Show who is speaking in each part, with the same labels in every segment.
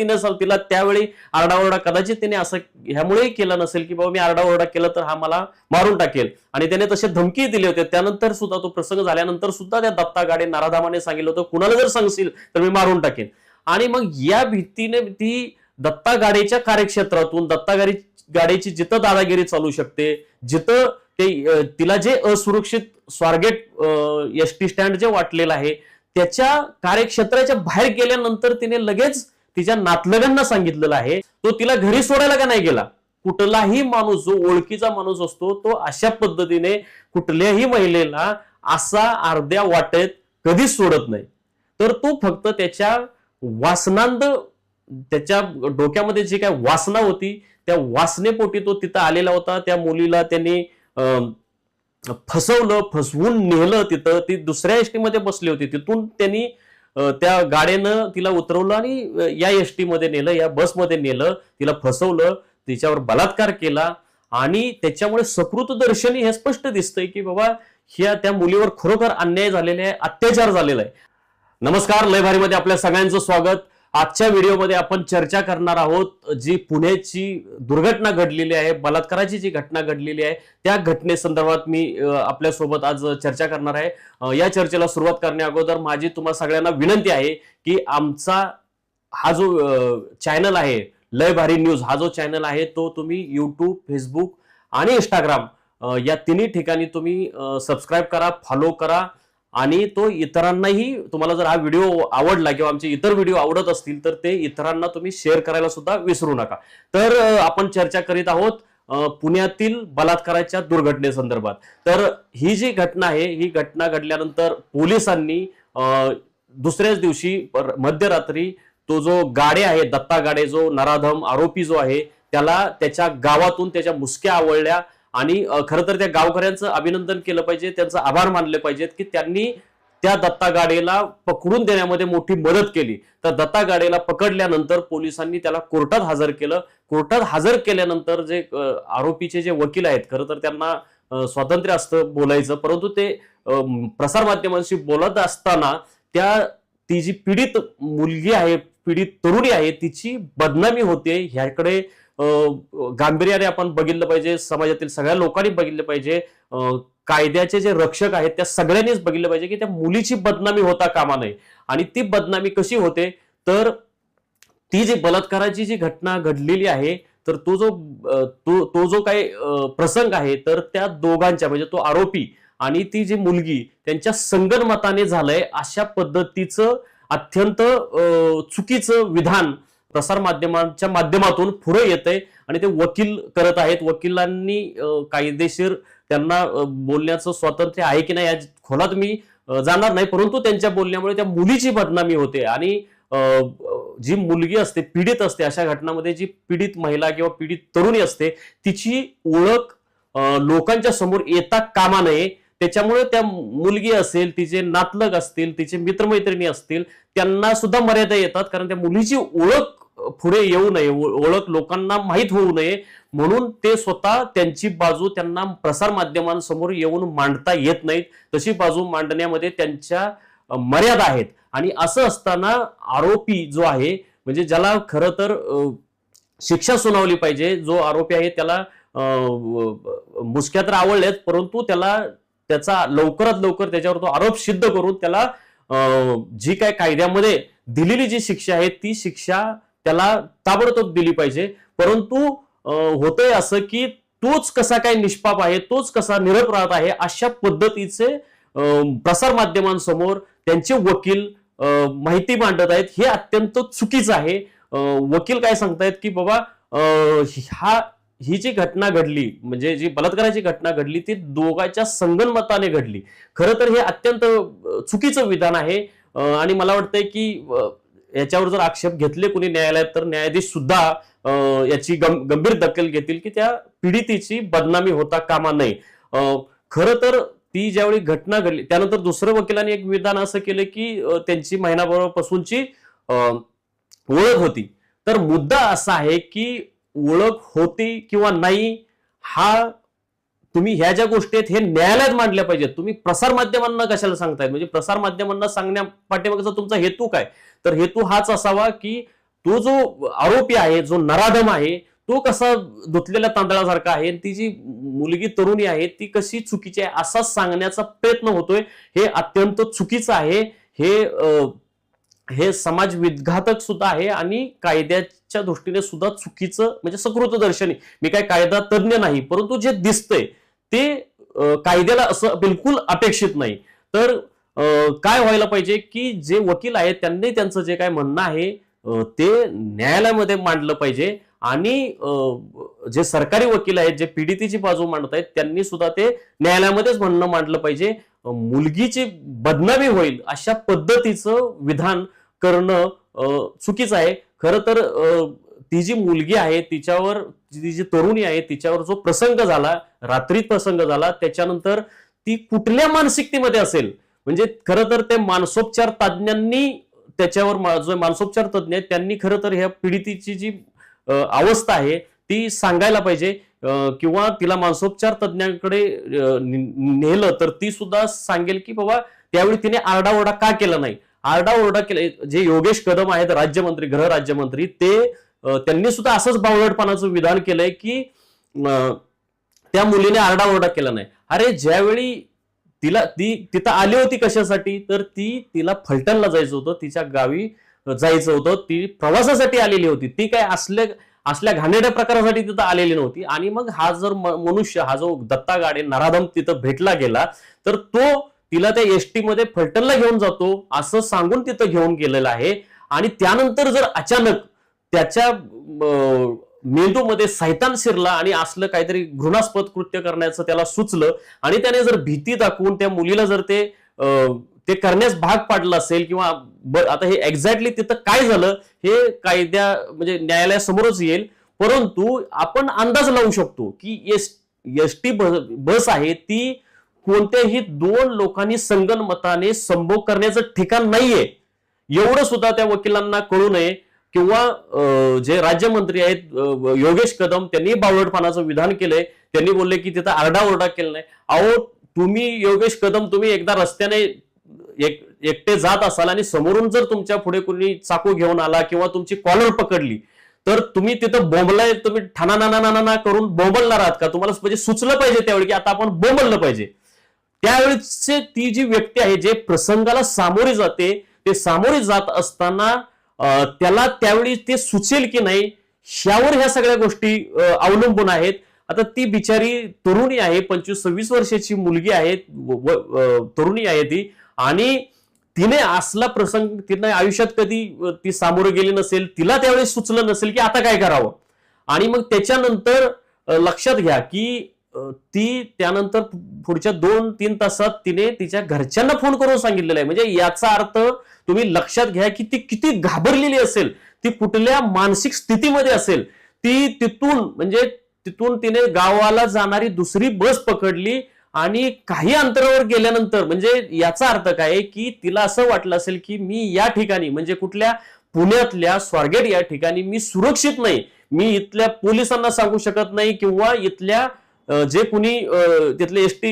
Speaker 1: तिने तिला त्यावेळी आरडाओरडा कदाचित तिने असं ह्यामुळेही केलं नसेल की बाबा मी आरडाओरडा केलं तर हा मला मारून टाकेल. आणि त्याने तसे धमकी दिले होते. त्यानंतर सुद्धा तो प्रसंग झाल्यानंतर सुद्धा त्या दत्ता गाडे नाराधामाने सांगितलं होतं कुणाला जर सांगशील तर मी मारून टाकेन. आणि मग या भीतीने ती दत्ता गाडीच्या कार्यक्षेत्रातून दत्ता गाडी गाडीची जिथं दादागिरी चालू शकते जिथं ते तिला जे असुरक्षित स्वारगेट एस टी स्टँड जे वाटलेलं आहे त्याच्या कार्यक्षेत्राच्या बाहेर गेल्यानंतर तिने लगेच तिच्या नातलगांना सांगितलेलं आहे तो तिला घरी सोडायला का नाही गेला? कुठलाही माणूस जो ओळखीचा माणूस असतो तो अशा पद्धतीने कुठल्याही महिलेला असा अर्ध्या वाटेत कधीच सोडत नाही. तर तो फक्त त्याच्या वासनांद त्याच्या डोक्यामध्ये जी काय वासना होती त्या वासनेपोटी तो तिथं आलेला होता. त्या मुलीला त्यांनी अं, फसवलं फसवून नेलं तिथं. ती दुसऱ्या एसटी मध्ये बसली होती. तिथून त्यांनी त्या गाड्यानं तिला उतरवलं आणि या एसमध्ये नेलं या बसमध्ये नेलं तिला फसवलं तिच्यावर बलात्कार केला आणि त्याच्यामुळे सकृत दर्शनी हे स्पष्ट दिसतंय की बाबा ह्या त्या मुलीवर खरोखर अन्याय झालेला आहे अत्याचार झालेला आहे. नमस्कार लय भारीमध्ये आपल्या सगळ्यांचं स्वागत. आजच्या व्हिडिओमध्ये आपण चर्चा करणार आहोत जी पुण्याची दुर्घटना घडलेली आहे बलात्काराची जी घटना घडलेली आहे त्या घटनेसंदर्भात मी आपल्यासोबत आज चर्चा करणार आहे. या चर्चेला सुरुवात करण्या अगोदर माझी तुम्हा सगळ्यांना विनंती आहे की आमचा हा जो चॅनल आहे लय भारी न्यूज हा जो चॅनल आहे तो तुम्ही युट्यूब फेसबुक आणि इंस्टाग्राम या तिन्ही ठिकाणी तुम्ही सबस्क्राईब करा फॉलो करा. आणि तो इतरांनाही तुम्हाला जर हा व्हिडिओ आवडला किंवा आमचे इतर व्हिडिओ आवडत असतील तर ते इतरांना तुम्ही शेअर करायला सुद्धा विसरू नका. तर आपण चर्चा करीत आहोत पुण्यातील बलात्काराच्या दुर्घटनेसंदर्भात. तर ही जी घटना आहे ही घटना घडल्यानंतर पोलिसांनी दुसऱ्याच दिवशी पर- मध्यरात्री तो जो गाडे आहे दत्ता गाडे जो नराधम आरोपी जो आहे त्याला त्याच्या गावातून त्याच्या मुसक्या आवळल्या आणि खरं तर त्या गावकऱ्यांचं अभिनंदन केलं पाहिजे त्यांचं आभार मानले पाहिजेत की त्यांनी त्या दत्ता गाडेला पकडून देण्यामध्ये मोठी मदत केली. तर दत्ता गाडेला पकडल्यानंतर पोलिसांनी त्याला कोर्टात हजर केलं. कोर्टात हजर केल्यानंतर जे आरोपीचे जे वकील आहेत खरं तर त्यांना स्वातंत्र्य असतं बोलायचं परंतु ते प्रसारमाध्यमांशी बोलत असताना त्या ती जी पीडित मुलगी आहे पीडित तरुणी आहे तिची बदनामी होते. ह्याकडे गांभीर्याने आपण बघितलं पाहिजे समाजातील सगळ्या लोकांनी बघितलं पाहिजे. कायद्याचे जे रक्षक आहेत त्या सगळ्यांनीच बघितलं पाहिजे की त्या मुलीची बदनामी होता कामा नये. आणि ती बदनामी कशी होते? तर ती जी बलात्काराची जी घटना घडलेली आहे तर तो जो तो तो जो काही प्रसंग आहे तर त्या दोघांच्या म्हणजे तो आरोपी आणि ती जी मुलगी त्यांच्या संगनमताने झालंय अशा पद्धतीचं अत्यंत चुकीचं विधान प्रसार माध्यमांच्या माध्यमातून पुढे येत आहे आणि ते वकील करत आहेत. वकिलांनी कायदेशीर त्यांना बोलण्याचं स्वातंत्र्य आहे की नाही या खोलात मी जाणार नाही. परंतु त्यांच्या बोलण्यामुळे त्या मुलीची बदनामी होते आणि जी मुलगी असते पीडित असते अशा घटनामध्ये जी पीडित महिला किंवा पीडित तरुणी असते तिची ओळख लोकांच्या समोर येता कामा नये. त्याच्यामुळे त्या मुलगी असेल तिचे नातलग असतील तिचे मित्रमैत्रिणी असतील त्यांना सुद्धा मर्यादा येतात. कारण त्या मुलीची ओळख पुढे येऊ नये ओ- ओळख लोकांना माहीत होऊ नये म्हणून ते स्वतः त्यांची बाजू त्यांना प्रसार माध्यमांसमोर येऊन मांडता येत नाहीत. तशी बाजू मांडण्यामध्ये त्यांच्या मर्यादा आहेत. आणि असं असताना आरोपी जो आहे म्हणजे ज्याला खरं तर शिक्षा सुनावली पाहिजे जो आरोपी आहे त्याला मुसक्या तर आवडल्यात परंतु त्याला त्याचा लवकरात लवकर त्याच्यावर तो आरोप सिद्ध करून त्याला जी काय कायद्यामध्ये दिलेली जी शिक्षा आहे ती शिक्षा त्याला ताबडतोब दिली पाहिजे. परंतु होतंय असं की तोच कसा काय निष्पाप आहे तोच कसा निरपराध आहे अशा पद्धतीचे प्रसार माध्यमांसमोर त्यांचे वकील माहिती मांडत आहेत. हे अत्यंत चुकीचं आहे. वकील काय सांगतायत की बाबा ह्या हा ही जी घटना घडली म्हणजे जी बलात्काराची घटना घडली ती दोघांच्या संगनमताने घडली. खरं तर हे अत्यंत चुकीचं विधान आहे. आणि मला वाटतंय की याच्यावर जर आक्षेप घेतले कुणी न्यायालयात तर न्यायाधीश सुद्धा याची गं- गंभीर दखल घेतील की त्या पीडितेची बदनामी होता कामा नये. खरं तर ती ज्यावेळी घटना घडली त्यानंतर दुसरं वकिलांनी एक विधान असं केलं की त्यांची महिनाभरापासूनची ओळख होती. तर मुद्दा असा आहे की ओळख होती किंवा नाही हा तुम्ही ह्या ज्या गोष्टी आहेत हे न्यायालयात मांडल्या पाहिजेत. तुम्ही प्रसार माध्यमांना कशाला सांगताय? म्हणजे प्रसार माध्यमांना सांगण्या पाठीमागचा तुमचा हेतू काय? तर हेतू हाच असावा की तो जो आरोपी आहे जो नराधम आहे तो कसा धुतलेल्या तांदळासारखा आहे ती जी मुलगी तरुणी आहे ती कशी चुकीची आहे असा सांगण्याचा प्रयत्न होतोय. हे अत्यंत चुकीचं आहे. हे अं, हे समाज विघातक सुद्धा आहे आणि कायद्याच्या दृष्टीने सुद्धा चुकीचं म्हणजे सकृतदर्शनी मी काय कायदा तज्ज्ञ नाही परंतु जे दिसतंय ते कायद्याला असं बिलकुल अपेक्षित नाही. तर काय व्हायला पाहिजे की जे वकील आहेत त्यांनी त्यांचं जे काय म्हणणं आहे ते न्यायालयामध्ये मांडलं पाहिजे. आणि जे सरकारी वकील आहेत जे पीडितीची बाजू मांडत आहेत त्यांनी सुद्धा ते न्यायालयामध्येच म्हणणं मांडलं पाहिजे. मुलगीची बदनामी होईल अशा पद्धतीचं विधान करणं चुकीचं आहे. खरं तर ती जी मुलगी आहे तिच्यावर ती जी तरुणी आहे तिच्यावर जो प्रसंग झाला रात्रीत प्रसंग झाला त्याच्यानंतर ती कुठल्या मानसिकतेमध्ये असेल? म्हणजे खरं तर ते मानसोपचार तज्ज्ञांनी त्याच्यावर जो मानसोपचार तज्ज्ञ आहेत त्यांनी खरं तर ह्या पीडितीची जी अवस्था आहे ती सांगायला पाहिजे. किंवा तिला मानसोपचार तज्ज्ञांकडे नेलं तर ती सुद्धा सांगेल की बाबा त्यावेळी तिने आरडाओरडा का केला नाही? आरडाओरडा केला जे योगेश कदम आहेत राज्यमंत्री गृह राज्यमंत्री ते त्यांनी सुद्धा असंच बावळटपणाचं विधान केलंय की त्या मुलीने आरडाओरडा केला नाही. अरे ज्यावेळी तिला ती तिथं आली होती कशासाठी तर ती तिला फलटणला जायचं होतं तिच्या गावी जायचं होतं. ती प्रवासासाठी आलेली होती. ती काय असले असल्या घाणेरड्या प्रकारासाठी तिथं आलेली नव्हती. आणि मग हा जर मनुष्य हा जो दत्ता गाडे नराधम तिथं भेटला गेला तर तो तिला त्या एसटी मध्ये फलटणला घेऊन जातो असं सांगून तिथं घेऊन गेलेलं आहे. आणि त्यानंतर जर अचानक त्याच्या मेंदूमध्ये सैतान शिरला आणि असलं काहीतरी घृणास्पद कृत्य करण्याचं त्याला सुचलं आणि त्याने जर भीती दाखवून त्या मुलीला जर ते अं, ते करण्यास भाग पाडलं असेल किंवा ब- आता हे एक्झॅक्टली तिथं काय झालं हे कायद्या म्हणजे न्यायालयासमोरच येईल. परंतु आपण अंदाज लावू शकतो की एस एस टी बस आहे ती कोणत्याही दोन लोकांनी संगनमताने संभोग करण्याचं ठिकाण नाहीये. एवढं सुद्धा त्या वकिलांना कळू नये. किंवा जे राज्यमंत्री आहेत योगेश कदम त्यांनी बावळटपणाचं विधान केलंय. त्यांनी बोलले की तिथं आरडाओरडा केला नाही. अहो तुम्ही योगेश कदम तुम्ही एकदा रस्त्याने एक एकटे जात असाल आणि समोरून जर तुमच्यापुढे कोणी चाकू घेऊन आला किंवा तुमची कॉलर पकडली तर तुम्ही तिथं बोंबलाय तुम्ही ठाणा नाना नाना ना करून बोंबलणार आहात का? तुम्हाला म्हणजे सुचलं पाहिजे त्यावेळी की आता आपण बोंबललं पाहिजे. त्यावेळीचे ती जी व्यक्ती आहे जे प्रसंगाला सामोरे जाते ते सामोरे जात असताना त्याला त्यावेळी ते सुचेल की नाही ह्यावर ह्या सगळ्या गोष्टी अवलंबून आहेत. आता ती बिचारी तरुणी आहे पंचवीस सव्वीस वर्षाची मुलगी आहे व- तरुणी आहे ती. आणि तिने असला प्रसंग तिने आयुष्यात कधी ती सामोरं गेली नसेल तिला त्यावेळेस सुचलं नसेल की आता काय करावं. आणि मग त्याच्यानंतर लक्षात घ्या की ती त्यानंतर पुढच्या दोन तीन तासात तिने तिच्या घरच्यांना फोन करून सांगितलेलं आहे. म्हणजे याचा अर्थ तुम्ही लक्षात घ्या की ती किती घाबरलेली असेल. ती कुठल्या मानसिक स्थितीमध्ये असेल. ती तिथून म्हणजे तिथून तिने गावाला जाणारी दुसरी बस पकडली आणि काही अंतरावर गेल्यानंतर म्हणजे याचा अर्थ काय आहे की तिला असं वाटलं असेल की मी या ठिकाणी म्हणजे कुठल्या पुण्यातल्या स्वारगेट या ठिकाणी मी सुरक्षित नाही. मी इथल्या पोलिसांना सांगू शकत नाही किंवा इथल्या जे कुणी तिथले एस टी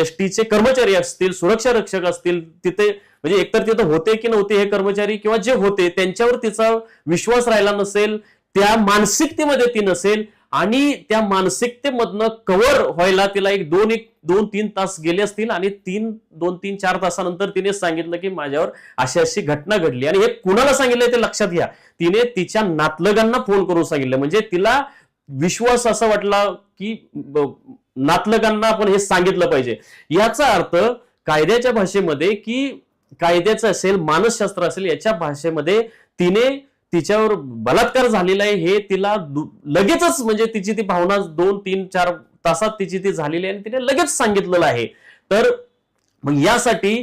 Speaker 1: एस टीचे कर्मचारी असतील सुरक्षा रक्षक असतील तिथे म्हणजे एकतर तिथं होते की नव्हते हे कर्मचारी किंवा जे होते त्यांच्यावर तिचा विश्वास राहिला नसेल त्या मानसिकतेमध्ये ती नसेल आणि त्या मानसिकतेमधनं कव्हर व्हायला तिला एक दोन एक दोन तीन तास गेले असतील आणि तीन दोन तीन चार तासानंतर तिने सांगितलं की माझ्यावर अशी अशी घटना घडली. आणि हे कुणाला सांगितलं ते लक्षात घ्या. तिने तिच्या नातलगांना फोन करून सांगितलं. म्हणजे तिला विश्वास असा वाटला की नातलगांना आपण हे सांगितलं पाहिजे. याचा अर्थ कायद्याच्या भाषेमध्ये की कायद्याचं असेल मानसशास्त्र असेल याच्या भाषेमध्ये तिने तिच्यावर बलात्कार झालेला आहे हे तिला लगेचच म्हणजे तिची ती भावना दोन तीन चार तासात तिची ती झालेली आहे आणि तिने लगेच सांगितलेलं आहे. तर मग यासाठी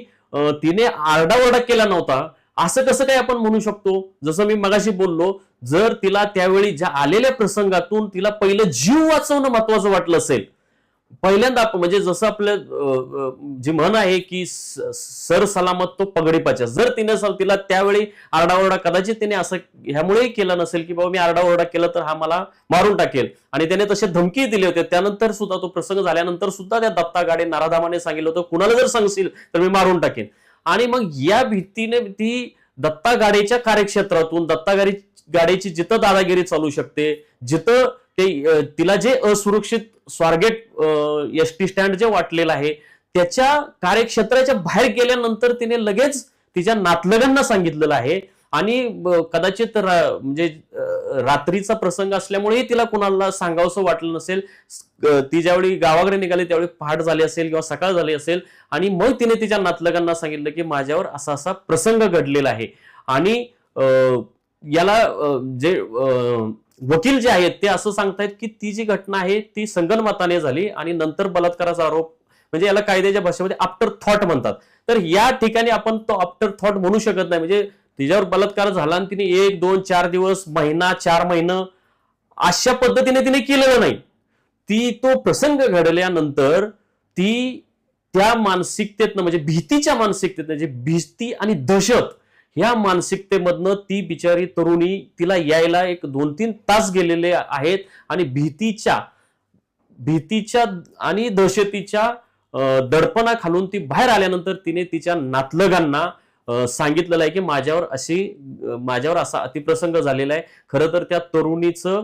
Speaker 1: तिने आरडाओरडा केला नव्हता. असं कसं काय आपण म्हणू शकतो? जसं मी मगाशी बोललो जर तिला त्यावेळी ज्या आलेल्या प्रसंगातून तिला पहिलं जीव वाचवणं महत्वाचं वाटलं असेल पहिल्यांदा म्हणजे जसं आपलं जी म्हण आहे की सर सलामत तो पगडी पाचा जर तिने तिला त्यावेळी आरडाओरडा कदाचित तिने असं ह्यामुळेही केलं नसेल की बाबा मी आरडाओरडा केला तर हा मला मारून टाकेल. आणि त्याने तसे धमकी दिले होते. त्यानंतर सुद्धा तो प्रसंग झाल्यानंतर सुद्धा त्या दत्ता गाडे नाराधामाने सांगितलं होतं कुणाला जर सांगशील तर मी मारून टाकेन. आणि मग या भीतीने ती दत्ता गाडेच्या कार्यक्षेत्रातून दत्ता गाडी गाडीची जिथं दादागिरी चालू शकते जिथं ते तिला जे असुरक्षित स्वारगेट एस टी स्टँड जे वाटलेलं आहे त्याच्या कार्यक्षेत्राच्या बाहेर गेल्यानंतर तिने लगेच तिच्या नातलगांना सांगितलेलं आहे आणि कदाचित म्हणजे रात्रीचा प्रसंग असल्यामुळेही तिला कुणाला सांगावंसं वाटलं नसेल ती ज्यावेळी गावाकडे निघाली त्यावेळी पहाट झाली असेल किंवा सकाळ झाली असेल आणि मग तिने तिच्या नातलगांना सांगितलं की माझ्यावर असा असा प्रसंग घडलेला आहे. आणि याला जे वकील जे आहेत ते असं सांगतायत की ती जी घटना आहे ती संगनमताने झाली आणि नंतर बलात्काराचा आरोप म्हणजे याला कायद्याच्या भाषेमध्ये आफ्टर थॉट म्हणतात. तर या ठिकाणी आपण तो आफ्टर थॉट म्हणू शकत नाही. म्हणजे तिच्यावर बलात्कार झाला आणि तिने एक दोन चार दिवस महिना चार महिना अशा पद्धतीने तिने केलेलं नाही. ती तो प्रसंग घडल्यानंतर ती त्या मानसिकतेतनं म्हणजे भीतीच्या मानसिकतेतनं म्हणजे भीती आणि दहशत ह्या मानसिकतेमधनं ती बिचारी तरुणी तिला यायला एक दोन तीन तास गेलेले आहेत आणि भीतीच्या भीतीच्या आणि दहशतीच्या दडपणाखालून ती बाहेर आल्यानंतर तिने तिच्या नातलगांना सांगितलेलं आहे की माझ्यावर अशी माझ्यावर असा अतिप्रसंग झालेला आहे. खरं तर त्या तरुणीचं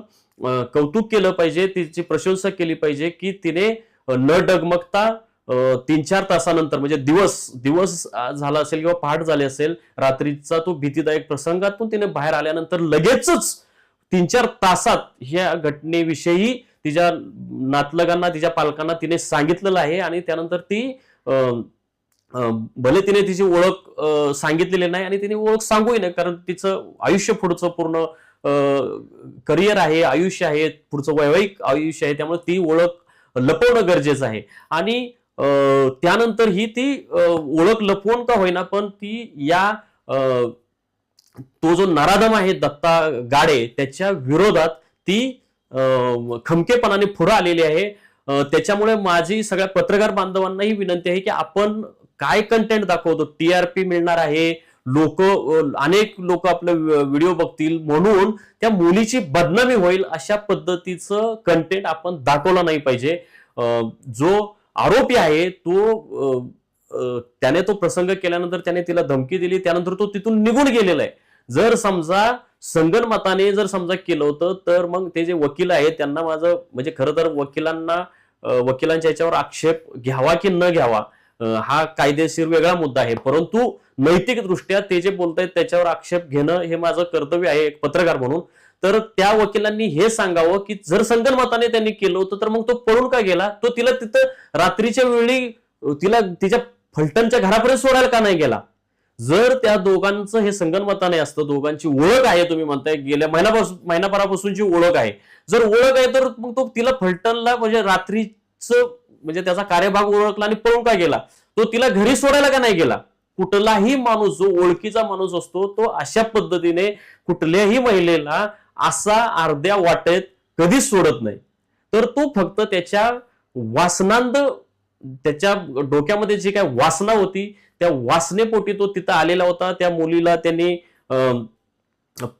Speaker 1: कौतुक केलं पाहिजे तिची प्रशंसा केली पाहिजे की तिने न डगमगता तीन चार तासानंतर म्हणजे दिवस दिवस झाला असेल किंवा पहाट झाली असेल रात्रीचा तो भीतीदायक प्रसंगातून तिने बाहेर आल्यानंतर लगेचच तीन चार तासात ह्या घटनेविषयी तिच्या नातलगांना तिच्या पालकांना तिने सांगितलेलं आहे आणि त्यानंतर ती भले तिने तिची ओळख सांगितलेली नाही आणि तिने ओळख सांगूही नाही कारण तिचं आयुष्य पुढचं पूर्ण करिअर आहे आयुष्य आहे पुढचं वैवाहिक आयुष्य आहे त्यामुळे ती ओळख लपवणं गरजेचं आहे. आणि त्यानंतर ही ती ओळख लपवून का होईना पण ती या तो जो नराधम आहे दत्ता गाडे त्याच्या विरोधात ती खमकेपणाने पुढं आलेली आहे. त्याच्यामुळे माझी सगळ्या पत्रकार बांधवांनाही विनंती आहे की आपण काय कंटेंट दाखवतो? टीआरपी मिळणार आहे. लोक अनेक लोक आपले व्हिडिओ बघतील. म्हणून त्या मुलीची बदनामी होईल अशा पद्धतीचं कंटेंट आपण दाखवला नाही पाहिजे. जो आरोपी आहे तो त्याने तो प्रसंग केल्यानंतर त्याने तिला धमकी दिली त्यानंतर तो तिथून निघून गेलेला आहे. जर समजा संगनमताने जर समजा केलं होतं तर मग ते जे वकील आहेत त्यांना माझं म्हणजे खरं तर वकिलांना वकिलांच्या याच्यावर आक्षेप घ्यावा की न घ्यावा हा कायदेशीर वेगळा मुद्दा आहे. परंतु नैतिक दृष्ट्या ते जे बोलतायत त्याच्यावर आक्षेप घेणं हे माझं कर्तव्य आहे एक पत्रकार म्हणून. तर त्या वकिलांनी हे सांगावं की जर संगनमताने त्यांनी केलं होतं तर मग तो पळून का गेला? तो तिला तिथं रात्रीच्या वेळी तिला तिच्या फलटणच्या घरापर्यंत सोडायला का नाही गेला? जर त्या दोघांचं हे संगनमताने असतं दोघांची ओळख आहे तुम्ही म्हणताय गेल्या महिनापासून महिनाभरापासूनची ओळख आहे. जर ओळख आहे तर मग तो तिला फलटणला म्हणजे रात्रीचं म्हणजे त्याचा कार्यभाग ओळखला आणि पळून का गेला? तो तिला घरी सोडायला का नाही गेला? कुठलाही माणूस जो ओळखीचा माणूस असतो तो अशा पद्धतीने कुठल्याही महिलेला असा अर्ध्या वाटेत कधीच सोडत नाही. तर तो फक्त त्याच्या वासनांद त्याच्या डोक्यामध्ये जी काय वासना होती त्या वासनेपोटी तो तिथं आलेला होता. त्या मुलीला त्यांनी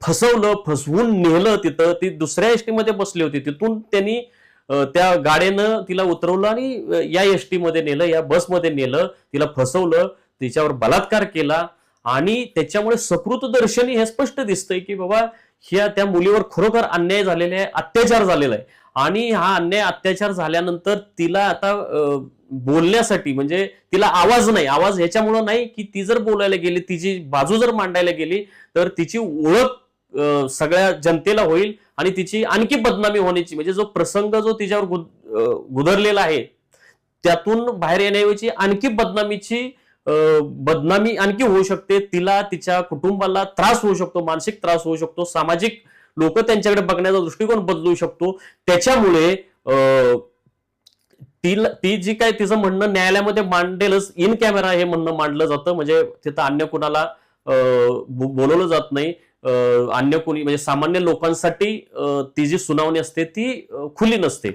Speaker 1: फसवलं फसवून नेलं तिथं. ती दुसऱ्या एसटी मध्ये बसली होती. तिथून त्यांनी त्या गाड्यानं तिला उतरवलं आणि या एसटी मध्ये नेलं या बसमध्ये नेलं. तिला फसवलं तिच्यावर बलात्कार केला. आणि त्याच्यामुळे सकृतदर्शनी हे स्पष्ट दिसतंय की बाबा ह्या त्या मुलीवर खरोखर अन्याय झालेला आहे अत्याचार झालेला आहे. आणि हा अन्याय अत्याचार झाल्यानंतर तिला आता बोलण्यासाठी म्हणजे तिला आवाज नाही. आवाज ह्याच्यामुळं नाही की ती जर बोलायला गेली तिची बाजू जर मांडायला गेली तर तिची ओळख सगळ्या जनतेला होईल आणि तिची आणखी बदनामी होण्याची. म्हणजे जो प्रसंग जो तिच्यावर गुद- गुदरलेला आहे त्यातून बाहेर येण्याऐवजी आणखी बदनामीची बदनामी आणखी होऊ शकते. तिला तिच्या कुटुंबाला त्रास होऊ शकतो मानसिक त्रास होऊ शकतो सामाजिक लोक त्यांच्याकडे बघण्याचा दृष्टिकोन बदलू शकतो. त्याच्यामुळे तिला ती जी काय तिचं म्हणणं न्यायालयामध्ये मांडेलच इन कॅमेरा हे म्हणणं मांडलं जातं. म्हणजे तिथं अन्य कुणाला बोलवलं जात नाही. अन्य कोणी म्हणजे सामान्य लोकांसाठी ती जी सुनावणी असते ती खुली नसते.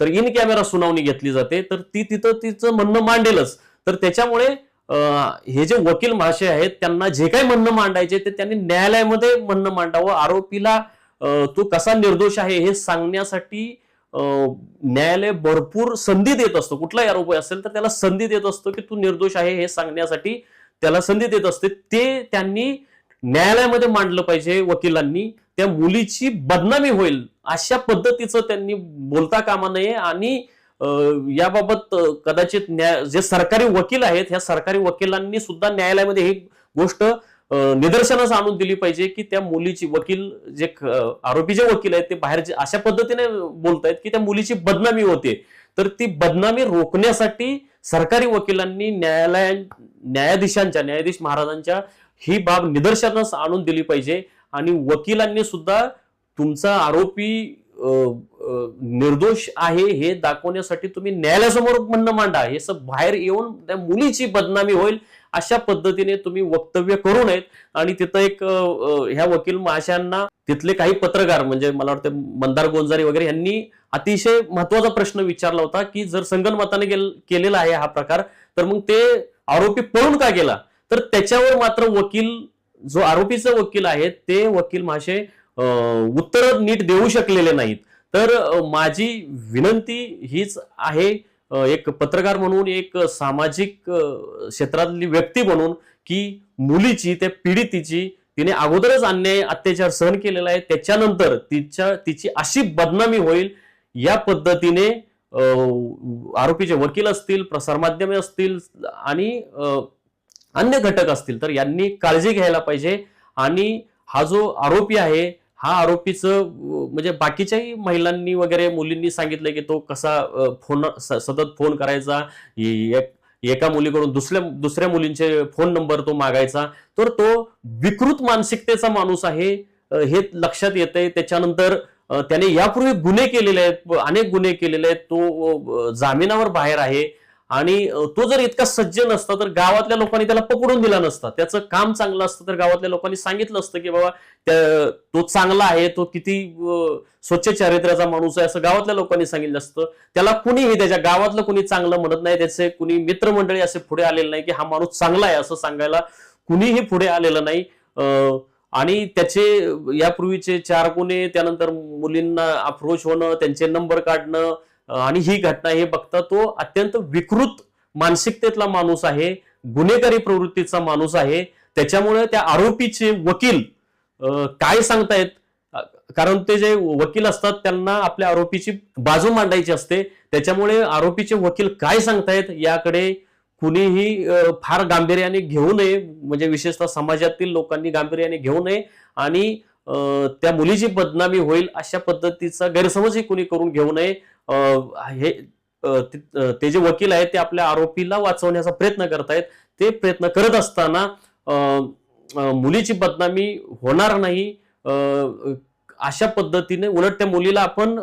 Speaker 1: तर इन कॅमेरा सुनावणी घेतली जाते. तर ती तिथं तिचं म्हणणं मांडेलच. तर त्याच्यामुळे हे जे वकील महाशय आहेत त्यांना जे काही म्हणणं मांडायचे ते त्यांनी न्यायालयामध्ये म्हणणं मांडावं. आरोपीला तो कसा निर्दोष आहे हे सांगण्यासाठी न्यायालय भरपूर संधी देत असतो. कुठलाही आरोपी असेल तर त्याला संधी देत असतो की तू निर्दोष आहे हे सांगण्यासाठी त्याला संधी देत असते. ते त्यांनी न्यायालयामध्ये मांडलं पाहिजे वकिलांनी. त्या मुलीची बदनामी होईल अशा पद्धतीचं त्यांनी बोलता कामा नये आणि याबाबत कदाचित न्याय जे सरकारी वकील आहेत ह्या सरकारी वकिलांनी सुद्धा न्यायालयामध्ये ही गोष्ट निदर्शनास आणून दिली पाहिजे की त्या मुलीची वकील जे आरोपी जे वकील आहेत ते बाहेरचे अशा पद्धतीने बोलतायत की त्या मुलीची बदनामी होते. तर ती बदनामी रोखण्यासाठी सरकारी वकिलांनी न्यायालया न्यायाधीशांच्या न्यायाधीश महाराजांच्या ही बाब निदर्शनास आणून दिली पाहिजे. आणि वकिलांनी सुद्धा तुमचा आरोपी निर्दोष आहे हे दाखवण्यासाठी तुम्ही न्यायालयासमोर म्हणणं मांडा. हे सब बाहेर येऊन त्या मुलीची बदनामी होईल अशा पद्धतीने तुम्ही वक्तव्य करू नयेत. आणि तिथं एक ह्या वकील महाशयांना तिथले काही पत्रकार म्हणजे मला वाटतं मंदार गोंजारी वगैरे यांनी अतिशय महत्त्वाचा प्रश्न विचारला होता की जर संगनमताने गेल- केलेला आहे हा प्रकार तर मग ते आरोपी पळून का गेला? तर त्याच्यावर मात्र वकील जो आरोपीचं वकील आहे ते वकील महाशय उत्तर नीट देऊ शकलेले नाहीत. तर माझी विनंती हीच आहे एक पत्रकार म्हणून एक सामाजिक क्षेत्रातली व्यक्ती म्हणून की मुलीची त्या पीडितीची तिने अगोदरच अन्याय अत्याचार सहन केलेला आहे. त्याच्यानंतर तिच्या तिची अशी बदनामी होईल या पद्धतीने आरोपीचे वकील असतील प्रसारमाध्यमे असतील आणि अन्य घटक असतील तर यांनी काळजी घ्यायला पाहिजे. आणि हा जो आरोपी आहे हा आरोपीचं म्हणजे बाकीच्याही महिलांनी वगैरे मुलींनी सांगितलंय की तो कसा फोन स- सतत फोन करायचा एक- एका मुलीकडून दुसऱ्या दुसऱ्या मुलींचे फोन नंबर तो मागायचा. तर तो विकृत मानसिकतेचा माणूस आहे हे लक्षात येतंय. त्याच्यानंतर त्याने यापूर्वी गुन्हे केलेले आहेत अनेक गुन्हे केलेले आहेत. तो जामिनावर बाहेर आहे. आणि तो जर इतका सज्ज नसता तर गावातल्या लोकांनी त्याला पकडून दिला नसता. त्याचं काम चांगलं असतं तर गावातल्या लोकांनी सांगितलं असतं की बाबा तो चांगला आहे तो किती स्वच्छ चारित्र्याचा माणूस आहे असं गावातल्या लोकांनी सांगितलं असतं. त्याला कुणीही त्याच्या गावातलं कुणी चांगलं म्हणत नाही त्याचे कुणी मित्रमंडळी असे पुढे आलेले नाही की हा माणूस चांगला आहे असं सांगायला कुणीही पुढे आलेलं नाही. अं, आणि त्याचे यापूर्वीचे चार गुन्हे त्यानंतर मुलींना अप्रोच होणं त्यांचे नंबर काढणं आणि ही घटना हे बघता तो अत्यंत विकृत मानसिकतेतला माणूस आहे गुन्हेगारी प्रवृत्तीचा माणूस आहे. त्याच्यामुळे त्या आरोपीचे वकील काय सांगतायत? कारण ते जे वकील असतात त्यांना आपल्या आरोपीची बाजू मांडायची असते. त्याच्यामुळे आरोपीचे वकील काय सांगतायत याकडे कुणीही फार गांभीर्याने घेऊ नये. म्हणजे विशेषतः समाजातील लोकांनी गांभीर्याने घेऊ नये. आणि त्या मुलीची बदनामी होईल अशा पद्धतीचा गैरसमजही कुणी करून घेऊ नये. हे ते जे वकील आहेत ते आपल्या आरोपीला वाचवण्याचा प्रयत्न करतायत. ते प्रयत्न करत असताना मुलीची बदनामी होणार नाही. अशा पद्धतीने उलट त्या मुलीला आपण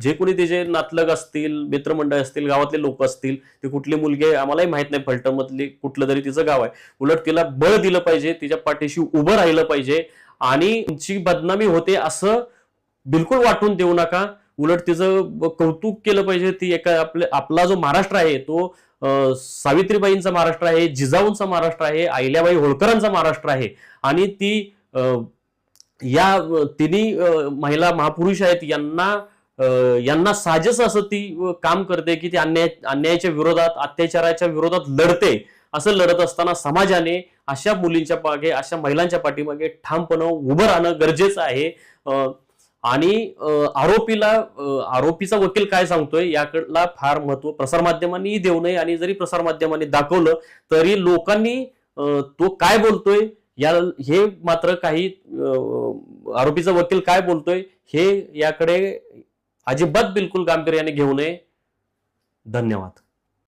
Speaker 1: जे कोणी तिचे नातलग असतील मित्रमंडळ असतील गावातले लोक असतील ते कुठली मुलगी आहे आम्हालाही माहीत नाही फलटणमधली कुठलं तरी तिचं गाव आहे. उलट तिला बळ दिलं पाहिजे तिच्या पाठीशी उभं राहिलं पाहिजे आणि तुमची बदनामी होते असं बिलकुल वाटून देऊ नका. उलट तिचं कौतुक केलं पाहिजे. ती एका आपले आपला जो महाराष्ट्र आहे तो अं, सावित्रीबाईंचा महाराष्ट्र आहे जिजाऊंचा महाराष्ट्र आहे अहिल्याबाई होळकरांचा महाराष्ट्र आहे. आणि ती अं, या तिन्ही महिला महापुरुष आहेत यांना यांना साजेस असं ती काम करते की ती अन्याय अन्यायाच्या विरोधात अत्याचाराच्या विरोधात लढते. असं लढत असताना समाजाने अशा मुलींच्या मागे अशा महिलांच्या पाठीमागे ठामपणे उभं राहणं गरजेचं आहे. आणि आरोपीला आरोपीचा वकील काय सांगतोय याकडला फार महत्त्व प्रसारमाध्यमांनी देऊ नये आणि जरी प्रसारमाध्यमांनी दाखवलं तरी लोकांनी तो काय बोलतोय या हे मात्र काही आरोपीचा वकील काय बोलतोय हे याकडे अजिबात बिलकुल गांभीर्याने घेऊ नये. धन्यवाद.